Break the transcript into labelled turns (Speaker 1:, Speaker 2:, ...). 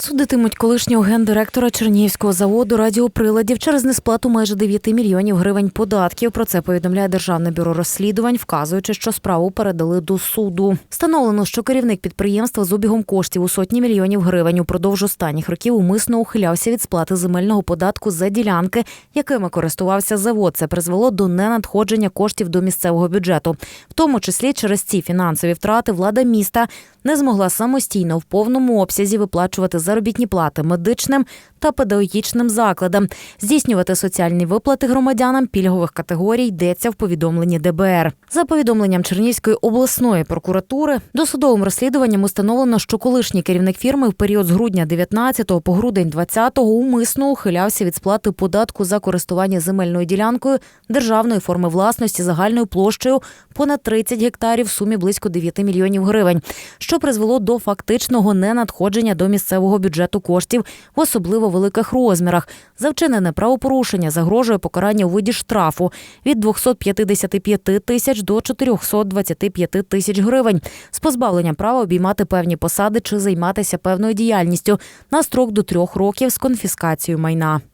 Speaker 1: Судитимуть колишнього гендиректора Чернігівського заводу радіоприладів через несплату майже 9 мільйонів гривень податків. Про це повідомляє Державне бюро розслідувань, вказуючи, що справу передали до суду. Встановлено, що керівник підприємства з обігом коштів у сотні мільйонів гривень упродовж останніх років умисно ухилявся від сплати земельного податку за ділянки, якими користувався завод. Це призвело до ненадходження коштів до місцевого бюджету. В тому числі через ці фінансові втрати влада міста не змогла самостійно в повному обсязі виплачувати заробітні плати медичним та педагогічним закладам, здійснювати соціальні виплати громадянам пільгових категорій йдеться в повідомленні ДБР. За повідомленням Чернігівської обласної прокуратури, досудовим розслідуванням установлено, що колишній керівник фірми в період з грудня 19 по грудень 20 умисно ухилявся від сплати податку за користування земельною ділянкою державної форми власності загальною площею понад 30 гектарів в сумі близько 9 мільйонів гривень, що призвело до фактичного ненадходження до бюджету коштів в особливо великих розмірах. За вчинене правопорушення загрожує покарання у виді штрафу від 255 тисяч до 425 тисяч гривень з позбавленням права обіймати певні посади чи займатися певною діяльністю на строк до трьох років з конфіскацією майна.